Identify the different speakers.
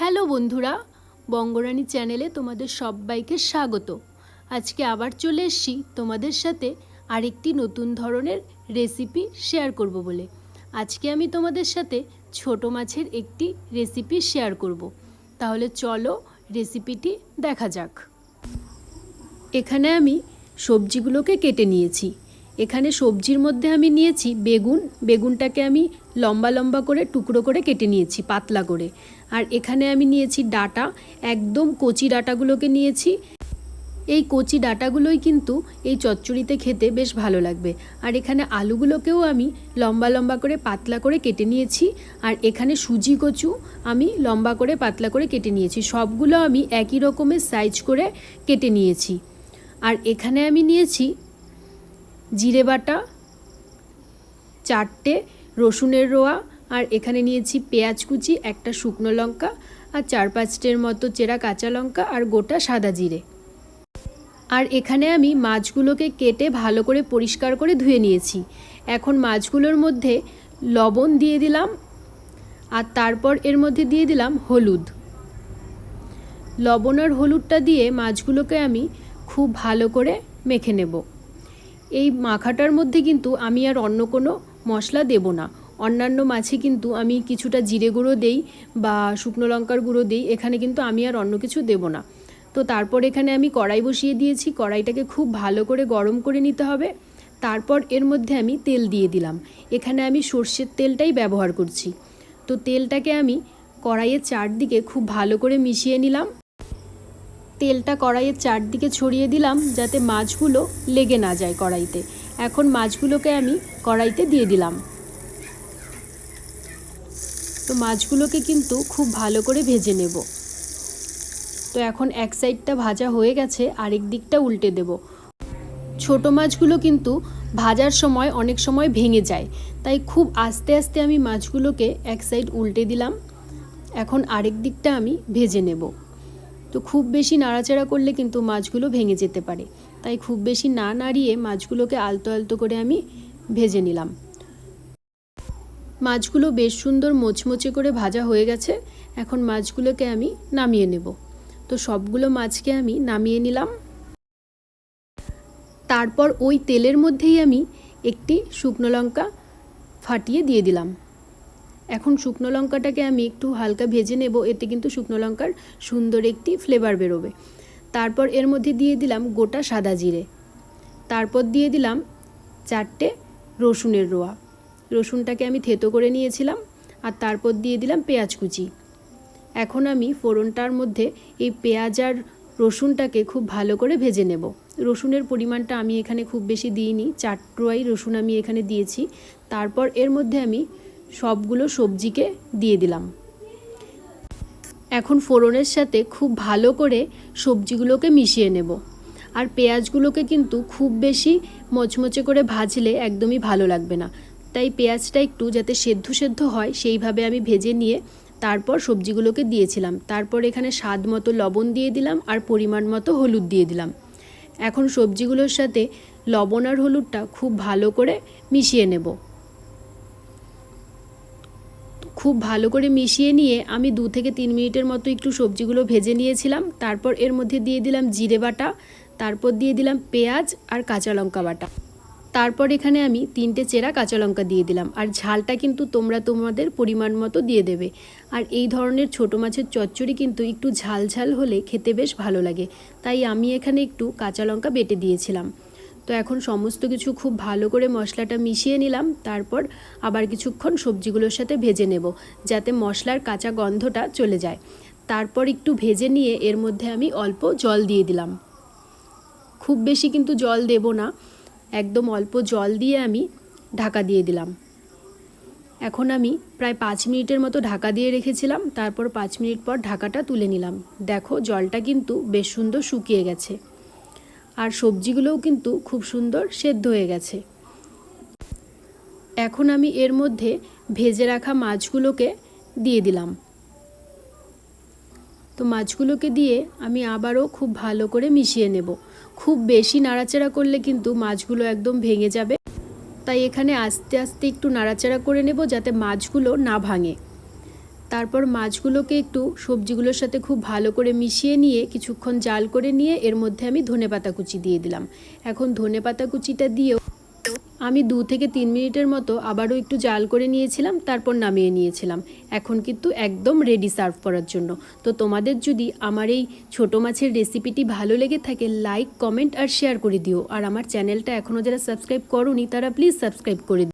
Speaker 1: Hello বন্ধুরা, বঙ্গরানী চ্যানেলে তোমাদের সবাইকে স্বাগত। আজকে আবার চলে এসছি তোমাদের সাথে আরেকটি নতুন ধরনের রেসিপি শেয়ার করব বলে। আজকে আমি তোমাদের সাথে ছোট মাছের একটি রেসিপি শেয়ার করব। তাহলে চলো রেসিপিটি দেখা যাক। এখানে আমি সবজিগুলোকে কেটে নিয়েছি। এখানে সবজির মধ্যে আমি নিয়েছি বেগুন। বেগুনটাকে আমি লম্বা লম্বা করে, টুকরো করে কেটে নিয়েছি, পাতলা করে। আর এখানে আমি নিয়েছি ডাটা, একদম কচি ডাটাগুলোকে নিয়েছি। এই কচি ডাটাগুলোই কিন্তু এই চচ্চড়িতে খেতে বেশ ভালো লাগবে। আর এখানে আলুগুলোকেও আমি লম্বা লম্বা করে, পাতলা করে কেটে নিয়েছি। আর এখানে সুজি কচু আমি লম্বা করে, পাতলা করে কেটে নিয়েছি। সবগুলো আমি একই রকমের সাইজ করে কেটে নিয়েছি। আর এখানে আমি নিয়েছি জিরে বাটা, চারটে রসুনের রোয়া, আর এখানে নিয়েছি পেঁয়াজ কুচি, একটা শুকনো লঙ্কা, আর চার পাঁচটের মতো চেরা কাঁচা লঙ্কা আর গোটা সাদা জিরে। আর এখানে আমি মাছগুলোকে কেটে ভালো করে পরিষ্কার করে ধুয়ে নিয়েছি। এখন মাছগুলোর মধ্যে লবণ দিয়ে দিলাম, আর তারপর এর মধ্যে দিয়ে দিলাম হলুদ। লবণ আর হলুদটা দিয়ে মাছগুলোকে আমি খুব ভালো করে মেখে নেব। এই মাখাটার মধ্যে কিন্তু আমি আর অন্য কোনো মশলা দেব না। অন্যান্য মাছে কিন্তু আমি কিছুটা জিরে গুঁড়ো দেই বা শুকনো লঙ্কার গুঁড়ো দিই, এখানে কিন্তু আমি আর অন্য কিছু দেব না। তো তারপর এখানে আমি কড়াই বসিয়ে দিয়েছি, কড়াইটাকে খুব ভালো করে গরম করে নিতে হবে। তারপর এর মধ্যে আমি তেল দিয়ে দিলাম। এখানে আমি সর্ষের তেলটাই ব্যবহার করছি। তো তেলটাকে আমি কড়াইয়ের চারদিকে খুব ভালো করে মিশিয়ে নিলাম। তেলটা কড়াইয়ের চারদিকে ছড়িয়ে দিলাম যাতে মাছগুলো লেগে না যায় কড়াইতে। এখন মাছগুলোকে আমি কড়াইতে দিয়ে দিলাম। তো মাছগুলোকে কিন্তু খুব ভালো করে ভেজে নেব। তো এখন এক সাইডটা ভাজা হয়ে গেছে, আরেক দিকটা উল্টে দেব। ছোট মাছগুলো কিন্তু ভাজার সময় অনেক সময় ভেঙে যায়, তাই খুব আস্তে আস্তে আমি মাছগুলোকে এক সাইড উল্টে দিলাম। এখন আরেক দিকটা আমি ভেজে নেব। তো খুব বেশি নাড়াচাড়া করলে কিন্তু মাছগুলো ভেঙে যেতে পারে। তাই খুব বেশি না নাড়িয়ে মাছগুলোকে আলতো আলতো করে আমি ভেজে নিলাম। মাছগুলো বেশ সুন্দর মোচমোচে করে ভাজা হয়ে গেছে। এখন মাছগুলোকে আমি নামিয়ে নেব। তো সবগুলো মাছকে আমি নামিয়ে নিলাম। তারপর ওই তেলের মধ্যেই আমি একটি শুকনো লঙ্কা ফাটিয়ে দিয়ে দিলাম। এখন শুকনো লঙ্কাটাকে আমি একটু হালকা ভেজে নেব, এতে কিন্তু শুকনো লঙ্কার সুন্দর একটি ফ্লেভার বেরোবে। তারপর এর মধ্যে দিয়ে দিলাম গোটা সাদা জিরে। তারপর দিয়ে দিলাম চারটে রসুনের রোয়া। রসুনটাকে আমি থেতো করে নিয়েছিলাম, আর তারপর দিয়ে দিলাম পেঁয়াজ কুচি। এখন আমি ফোড়নটার মধ্যে এই পেঁয়াজ আর রসুনটাকে খুব ভালো করে ভেজে নেব। রসুনের পরিমাণটা আমি এখানে খুব বেশি দিইনি, চার টুয়াই রসুন আমি এখানে দিয়েছি। তারপর এর মধ্যে আমি সবগুলো সবজিকে দিয়ে দিলাম। এখন ফোড়নের সাথে খুব ভালো করে সবজিগুলোকে মিশিয়ে নেব। আর পেঁয়াজগুলোকে কিন্তু খুব বেশি মচমচে করে ভাজলে একদমই ভালো লাগবে না। তাই পেঁয়াজটা একটু যাতে সেদ্ধ সেদ্ধ হয়, সেইভাবে আমি ভেজে নিয়ে তারপর সবজিগুলোকে দিয়েছিলাম। তারপর এখানে স্বাদ মতো লবণ দিয়ে দিলাম আর পরিমাণ মতো হলুদ দিয়ে দিলাম। এখন সবজিগুলোর সাথে লবণ আর হলুদটা খুব ভালো করে মিশিয়ে নেব। খুব ভালো করে মিশিয়ে নিয়ে আমি দু থেকে তিন মিনিটের মতো একটু সবজিগুলো ভেজে নিয়েছিলাম। তারপর এর মধ্যে দিয়ে দিলাম জিরে বাটা, তারপর দিয়ে দিলাম পেঁয়াজ আর কাঁচা লঙ্কা বাটা। তারপর এখানে আমি তিনটে চেরা কাঁচা লঙ্কা দিয়ে দিলাম আর ঝালটা কিন্তু তোমরা তোমাদের পরিমাণ মতো দিয়ে দেবে। আর এই ধরনের ছোটো মাছের চচ্চড়ি কিন্তু একটু ঝাল ঝাল হলে খেতে বেশ ভালো লাগে। তাই আমি এখানে একটু কাঁচা লঙ্কা বেটে দিয়েছিলাম। তো এখন সমস্ত কিছু খুব ভালো করে মশলাটা মিশিয়ে নিলাম, তারপর আবার কিছুক্ষণ সবজিগুলোর সাথে ভেজে নেব, যাতে মশলার কাঁচা গন্ধটা চলে যায়। তারপর একটু ভেজে নিয়ে এর মধ্যে আমি অল্প জল দিয়ে দিলাম। খুব বেশি কিন্তু জল দেব না, একদম অল্প জল দিয়ে আমি ঢাকা দিয়ে দিলাম। এখন আমি প্রায় পাঁচ মিনিটের মতো ঢাকা দিয়ে রেখেছিলাম, তারপর পাঁচ মিনিট পর ঢাকাটা তুলে নিলাম। দেখো জলটা কিন্তু বেশ সুন্দর শুকিয়ে গেছে। আর সবজিগুলোও কিন্তু খুব সুন্দর সেদ্ধ হয়ে গেছে। এখন আমি এর মধ্যে ভেজে রাখা মাছগুলোকে দিয়ে দিলাম। তো মাছগুলোকে দিয়ে আমি আবারও খুব ভালো করে মিশিয়ে নেব। খুব বেশি নাড়াচাড়া করলে কিন্তু মাছগুলো একদম ভেঙে যাবে। তাই এখানে আস্তে আস্তে একটু নাড়াচাড়া করে নেব যাতে মাছগুলো না ভাঙে। তারপর মাছগুলোকে একটু সবজিগুলোর সাথে খুব ভালো করে মিশিয়ে নিয়ে কিছুক্ষণ জাল করে নিয়ে এর মধ্যে আমি ধনেপাতা কুচি দিয়ে দিলাম। এখন ধনেপাতা কুচিটা দিয়েও আমি দু থেকে তিন মিনিটের মতো আবারও একটু জাল করে নিয়েছিলাম, তারপর নামিয়ে নিয়েছিলাম। এখন কিন্তু একদম রেডি সার্ভ করার জন্য। তো তোমাদের যদি আমার এই ছোটো মাছের রেসিপিটি ভালো লেগে থাকে লাইক কমেন্ট আর শেয়ার করে দিও। আর আমার চ্যানেলটা এখনও যারা সাবস্ক্রাইব করনি, তারা প্লিজ সাবস্ক্রাইব করে দিও।